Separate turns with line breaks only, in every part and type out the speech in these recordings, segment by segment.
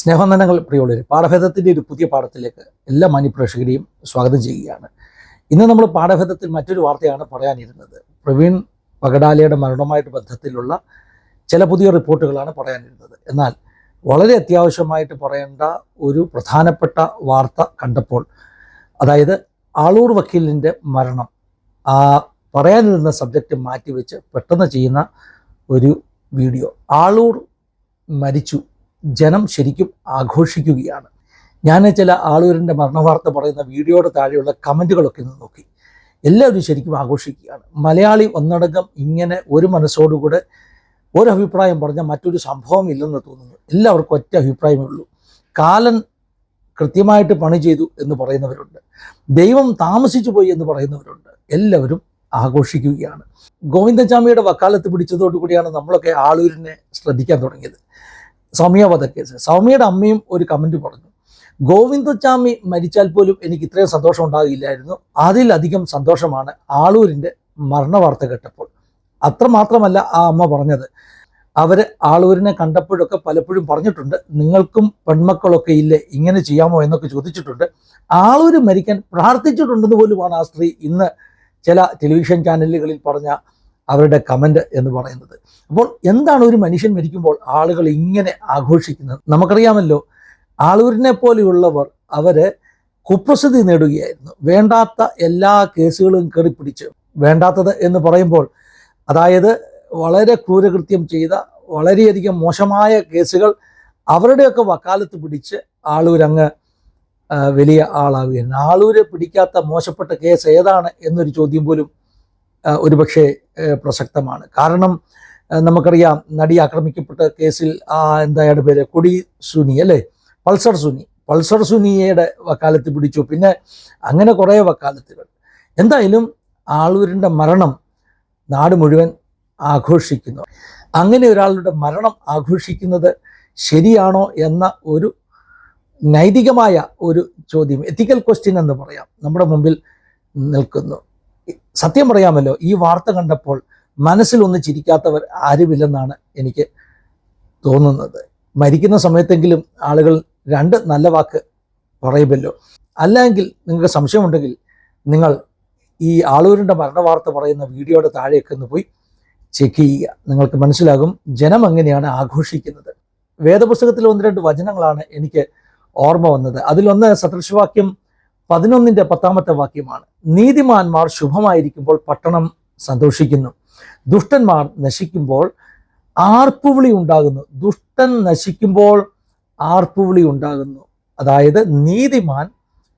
സ്നേഹനന്ദനങ്ങൾ പ്രിയമുള്ളവർ പാഠഭേദത്തിന്റെ ഒരു പുതിയ പാഠത്തിലേക്ക് എല്ലാ മാന്യപ്രേക്ഷകരെയും സ്വാഗതം ചെയ്യുകയാണ്. ഇന്ന് നമ്മൾ പാഠഭേദത്തിൽ മറ്റൊരു വാർത്തയാണ് പറയാനിരുന്നത്. പ്രവീൺ പകടാലയുടെ മരണവുമായിട്ട് ബന്ധത്തിലുള്ള ചില പുതിയ റിപ്പോർട്ടുകളാണ് പറയാനിരുന്നത്. എന്നാൽ വളരെ അത്യാവശ്യമായിട്ട് പറയേണ്ട ഒരു പ്രധാനപ്പെട്ട വാർത്ത കണ്ടപ്പോൾ അതായത് ആളൂർ വക്കീലിന്റെ മരണം ആ പറയാനിരുന്ന സബ്ജക്റ്റ് മാറ്റിവെച്ച് പെട്ടെന്ന് ചെയ്യുന്ന ഒരു വീഡിയോ. ആളൂർ മരിച്ചു. ജനം ശരിക്കും ആഘോഷിക്കുകയാണ്. ഞാൻ ചില ആളൂരിന്റെ മരണവാർത്ത പറയുന്ന വീഡിയോയുടെ താഴെയുള്ള കമന്റുകളൊക്കെ ഒന്ന് നോക്കി. എല്ലാവരും ശരിക്കും ആഘോഷിക്കുകയാണ്. മലയാളി ഒന്നടങ്കം ഇങ്ങനെ ഒരു മനസ്സോടുകൂടെ ഒരു അഭിപ്രായം പറഞ്ഞാൽ മറ്റൊരു സംഭവം ഇല്ലെന്ന് തോന്നുന്നു. എല്ലാവർക്കും ഒറ്റ അഭിപ്രായമേ ഉള്ളൂ. കാലൻ കൃത്യമായിട്ട് പണി ചെയ്തു എന്ന് പറയുന്നവരുണ്ട്. ദൈവം താമസിച്ചു പോയി എന്ന് പറയുന്നവരുണ്ട്. എല്ലാവരും ആഘോഷിക്കുകയാണ്. ഗോവിന്ദചാമിയുടെ വക്കാലത്ത് പിടിച്ചതോടുകൂടിയാണ് നമ്മളൊക്കെ ആളൂരിനെ ശ്രദ്ധിക്കാൻ തുടങ്ങിയത്. സൗമ്യ വധക്കേസ് സൗമ്യയുടെ അമ്മയും ഒരു കമന്റ് പറഞ്ഞു ഗോവിന്ദചാമി മരിച്ചാൽ പോലും എനിക്ക് ഇത്രയും സന്തോഷം ഉണ്ടാകില്ലായിരുന്നു. അതിലധികം സന്തോഷമാണ് ആളൂരിന്റെ മരണ വാർത്ത കേട്ടപ്പോൾ. അത്രമാത്രമല്ല ആ അമ്മ പറഞ്ഞത്. അവർ ആളൂരിനെ കണ്ടപ്പോഴൊക്കെ പലപ്പോഴും പറഞ്ഞിട്ടുണ്ട് നിങ്ങൾക്കും പെൺമക്കളൊക്കെ ഇല്ലേ ഇങ്ങനെ ചെയ്യാമോ? എന്നൊക്കെ ചോദിച്ചിട്ടുണ്ട്. ആളൂര് മരിക്കാൻ പ്രാർത്ഥിച്ചിട്ടുണ്ടെന്ന് പോലുമാണ് ആ സ്ത്രീ ഇന്ന് ചില ടെലിവിഷൻ ചാനലുകളിൽ പറഞ്ഞ അവരുടെ കമന്റ് എന്ന് പറയുന്നത്. അപ്പോൾ എന്താണ് ഒരു മനുഷ്യൻ മരിക്കുമ്പോൾ ആളുകൾ ഇങ്ങനെ ആഘോഷിക്കുന്നത്? നമുക്കറിയാമല്ലോ ആളൂരിനെ പോലെയുള്ളവർ അവർ കുപ്രസിദ്ധി നേടുകയായിരുന്നു. വേണ്ടാത്ത എല്ലാ കേസുകളും കയറിപ്പിടിച്ച് വേണ്ടാത്തത് എന്ന് പറയുമ്പോൾ അതായത് വളരെ ക്രൂരകൃത്യം ചെയ്ത വളരെയധികം മോശമായ കേസുകൾ അവരുടെയൊക്കെ വക്കാലത്ത് പിടിച്ച് ആളൂരങ്ങ് വലിയ ആളാവുകയാണ് ആളൂരെ പിടിക്കാത്ത മോശപ്പെട്ട കേസ് ഏതാണ് എന്നൊരു ചോദ്യം പോലും ഒരുപക്ഷെ പ്രസക്തമാണ്. കാരണം നമുക്കറിയാം നടി ആക്രമിക്കപ്പെട്ട കേസിൽ ആ എന്തായാലും പേര് കൊടി സുനി അല്ലേ? പൾസർ സുനി. പൾസർ സുനിയുടെ വക്കാലത്ത് പിടിച്ചു. പിന്നെ അങ്ങനെ കുറേ വക്കാലത്തുകൾ. എന്തായാലും ആളൂരിന്റെ മരണം നാട് മുഴുവൻ ആഘോഷിക്കുന്നു. അങ്ങനെ ഒരാളുടെ മരണം ആഘോഷിക്കുന്നത് ശരിയാണോ എന്ന ഒരു നൈതികമായ ഒരു ചോദ്യം എത്തിക്കൽ ക്വസ്റ്റ്യൻ എന്ന് പറയാം. നമ്മുടെ മുമ്പിൽ നിൽക്കുന്നു. സത്യം പറയാമല്ലോ ഈ വാർത്ത കണ്ടപ്പോൾ മനസ്സിലൊന്ന് ചിരിക്കാത്തവർ ആരുമില്ലെന്നാണ് എനിക്ക് തോന്നുന്നത്. മരിക്കുന്ന സമയത്തെങ്കിലും ആളുകൾ രണ്ട് നല്ല വാക്ക് പറയുമല്ലോ. അല്ലെങ്കിൽ നിങ്ങൾക്ക് സംശയമുണ്ടെങ്കിൽ നിങ്ങൾ ഈ ആളൂരിന്റെ മരണവാർത്ത പറയുന്ന വീഡിയോയുടെ താഴെയൊക്കെ ഒന്ന് പോയി ചെക്ക് ചെയ്യുക. നിങ്ങൾക്ക് മനസ്സിലാകും ജനം എങ്ങനെയാണ് ആഘോഷിക്കുന്നത്. വേദപുസ്തകത്തിൽ ഒന്ന് രണ്ട് വചനങ്ങളാണ് എനിക്ക് ഓർമ്മ വന്നത്. അതിലൊന്ന് സദൃശവാക്യം പതിനൊന്നിന്റെ പത്താമത്തെ വാക്യമാണ്. നീതിമാന്മാർ ശുഭമായിരിക്കുമ്പോൾ പട്ടണം സന്തോഷിക്കുന്നു. ദുഷ്ടന്മാർ നശിക്കുമ്പോൾ ആർപ്പുവിളി ഉണ്ടാകുന്നു. ദുഷ്ടൻ നശിക്കുമ്പോൾ ആർപ്പുവിളി ഉണ്ടാകുന്നു. അതായത് നീതിമാൻ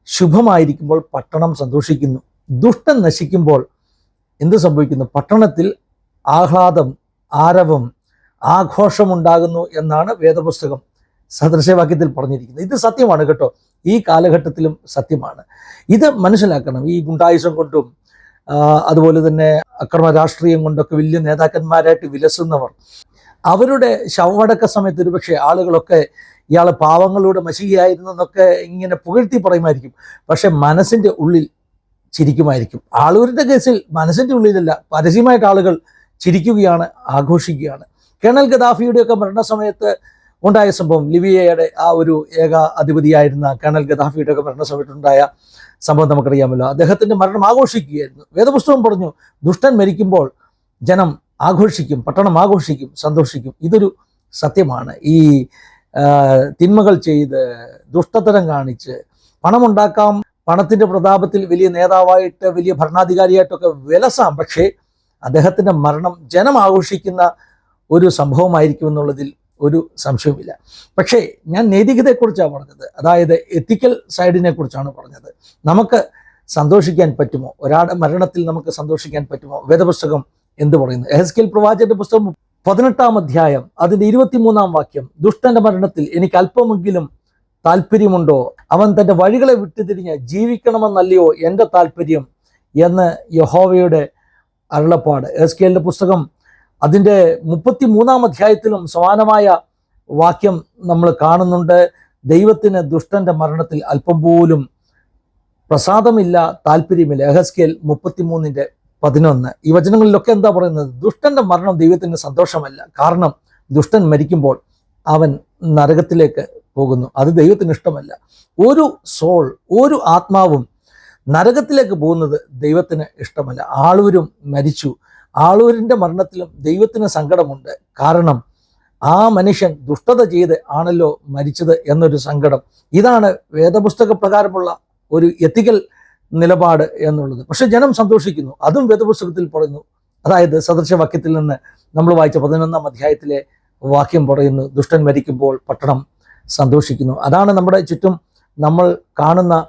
ശുഭമായിരിക്കുമ്പോൾ പട്ടണം സന്തോഷിക്കുന്നു. ദുഷ്ടൻ നശിക്കുമ്പോൾ എന്ത് സംഭവിക്കുന്നു? പട്ടണത്തിൽ ആഹ്ലാദം ആരവം ആഘോഷമുണ്ടാകുന്നു എന്നാണ് വേദപുസ്തകം. സദൃശവാക്യത്തിൽ പറഞ്ഞിരിക്കുന്നത്. ഇത് സത്യമാണ് കേട്ടോ. ഈ കാലഘട്ടത്തിലും സത്യമാണ്. ഇത് മനസ്സിലാക്കണം. ഈ ഗുണ്ടായുസം കൊണ്ടും അതുപോലെ തന്നെ അക്രമ രാഷ്ട്രീയം കൊണ്ടൊക്കെ വലിയ നേതാക്കന്മാരായിട്ട് വിലസുന്നവർ അവരുടെ ശവമടക്ക സമയത്ത് ഒരുപക്ഷെ ആളുകളൊക്കെ ഇയാളെ പാവങ്ങളുടെ മശികയായിരുന്നു എന്നൊക്കെ ഇങ്ങനെ പുകഴ്ത്തി പറയുമായിരിക്കും. പക്ഷെ മനസ്സിന്റെ ഉള്ളിൽ ചിരിക്കുമായിരിക്കും. ആളൂരിന്റെ കേസിൽ മനസ്സിന്റെ ഉള്ളിലല്ല പരസ്യമായിട്ട് ആളുകൾ ചിരിക്കുകയാണ് ആഘോഷിക്കുകയാണ്. കേണൽ ഗദാഫിയുടെയൊക്കെ മരണസമയത്ത് ഉണ്ടായ സംഭവം ലിബിയയുടെ ആ ഒരു ഏക അധിപതിയായിരുന്ന കേണൽ ഗദാഫിയുടെ ഒക്കെ മരണസമയത്തുണ്ടായ സംഭവം നമുക്കറിയാമല്ലോ. അദ്ദേഹത്തിന്റെ മരണം ആഘോഷിക്കുകയായിരുന്നു. വേദപുസ്തകം പറഞ്ഞു ദുഷ്ടൻ മരിക്കുമ്പോൾ ജനം ആഘോഷിക്കും പട്ടണം ആഘോഷിക്കും സന്തോഷിക്കും. ഇതൊരു സത്യമാണ്. ഈ തിന്മകൾ ചെയ്ത് ദുഷ്ടതരം കാണിച്ച് പണമുണ്ടാക്കാം പണത്തിന്റെ പ്രതാപത്തിൽ വലിയ നേതാവായിട്ട് വലിയ ഭരണാധികാരിയായിട്ടൊക്കെ വിലസാം. പക്ഷേ അദ്ദേഹത്തിന്റെ മരണം ജനം ആഘോഷിക്കുന്ന ഒരു സംഭവമായിരിക്കും എന്നുള്ളതിൽ ഒരു സംശയവുമില്ല. പക്ഷേ ഞാൻ നൈതികതയെക്കുറിച്ചാണ് പറഞ്ഞത്. അതായത് എത്തിക്കൽ സൈഡിനെ കുറിച്ചാണ് പറഞ്ഞത്. നമുക്ക് സന്തോഷിക്കാൻ പറ്റുമോ? ഒരാളുടെ മരണത്തിൽ നമുക്ക് സന്തോഷിക്കാൻ പറ്റുമോ? വേദപുസ്തകം എന്ത് പറയുന്നു? എഹസ്കേൽ പ്രവാചകന്റെ പുസ്തകം പതിനെട്ടാം അധ്യായം അതിന്റെ ഇരുപത്തിമൂന്നാം വാക്യം ദുഷ്ടന്റെ മരണത്തിൽ എനിക്ക് അല്പമെങ്കിലും താല്പര്യമുണ്ടോ? അവൻ തന്റെ വഴികളെ വിട്ടുതിരിഞ്ഞ് ജീവിക്കണമെന്നല്ലയോ എന്റെ താല്പര്യം? എന്ന് യഹോവയുടെ അരുളപ്പാട്. എസ് കെ എല്ലിന്റെ പുസ്തകം അതിന്റെ മുപ്പത്തി മൂന്നാം അധ്യായത്തിലും സമാനമായ വാക്യം നമ്മൾ കാണുന്നുണ്ട്. ദൈവത്തിന് ദുഷ്ടന്റെ മരണത്തിൽ അല്പം പോലും പ്രസാദമില്ല താല്പര്യമില്ല. എഹസ്കേൽ മുപ്പത്തിമൂന്നിന്റെ പതിനൊന്ന്. ഈ വചനങ്ങളിലൊക്കെ എന്താ പറയുന്നത്? ദുഷ്ടന്റെ മരണം ദൈവത്തിന് സന്തോഷമല്ല. കാരണം ദുഷ്ടൻ മരിക്കുമ്പോൾ അവൻ നരകത്തിലേക്ക് പോകുന്നു. അത് ദൈവത്തിന് ഇഷ്ടമല്ല. ഒരു സോൾ ഒരു ആത്മാവും നരകത്തിലേക്ക് പോകുന്നത് ദൈവത്തിന് ഇഷ്ടമല്ല. ആളൂരും മരിച്ചു. ആളൂരിന്റെ മരണത്തിലും ദൈവത്തിന് സങ്കടമുണ്ട്. കാരണം ആ മനുഷ്യൻ ദുഷ്ടത ചെയ്ത് ആണല്ലോ മരിച്ചത് എന്നൊരു സങ്കടം. ഇതാണ് വേദപുസ്തക പ്രകാരമുള്ള ഒരു എത്തിക്കൽ നിലപാട് എന്നുള്ളത്. പക്ഷെ ജനം സന്തോഷിക്കുന്നു. അതും വേദപുസ്തകത്തിൽ പറയുന്നു. അതായത് സദൃശവാക്യത്തിൽ നിന്ന് നമ്മൾ വായിച്ച പതിനൊന്നാം അധ്യായത്തിലെ വാക്യം പറയുന്നു ദുഷ്ടൻ മരിക്കുമ്പോൾ പട്ടണം സന്തോഷിക്കുന്നു. അതാണ് നമ്മുടെ ചുറ്റും നമ്മൾ കാണുന്ന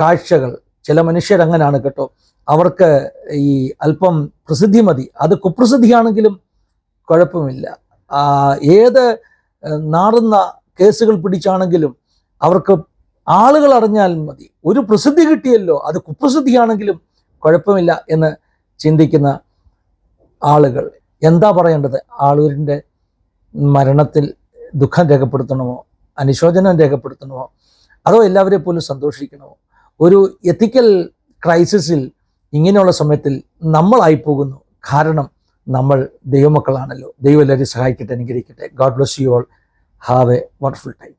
കാഴ്ചകൾ. ചില മനുഷ്യരങ്ങനാണ് കേട്ടോ. അവർക്ക് ഈ അല്പം പ്രസിദ്ധി മതി. അത് കുപ്രസിദ്ധിയാണെങ്കിലും കുഴപ്പമില്ല. ഏത് നാറുന്ന കേസുകൾ പിടിച്ചാണെങ്കിലും അവർക്ക് ആളുകൾ അറിഞ്ഞാൽ മതി. ഒരു പ്രസിദ്ധി കിട്ടിയല്ലോ അത് കുപ്രസിദ്ധിയാണെങ്കിലും കുഴപ്പമില്ല എന്ന് ചിന്തിക്കുന്ന ആളുകൾ. എന്താ പറയേണ്ടത്? ആളൂരിന്റെ മരണത്തിൽ ദുഃഖം രേഖപ്പെടുത്തണമോ? അനുശോചനം രേഖപ്പെടുത്തണമോ? അതോ എല്ലാവരെ പോലും സന്തോഷിക്കണമോ? ഒരു എത്തിക്കൽ ക്രൈസിസിൽ ഇങ്ങനെയുള്ള സമയത്തിൽ നമ്മളായി പോകുന്നു കാരണം നമ്മൾ ദൈവമക്കളാണല്ലോ. ദൈവം എല്ലാവരെയും സഹായിക്കട്ടെ അനുഗ്രഹിക്കട്ടെ. God bless you all have a wonderful time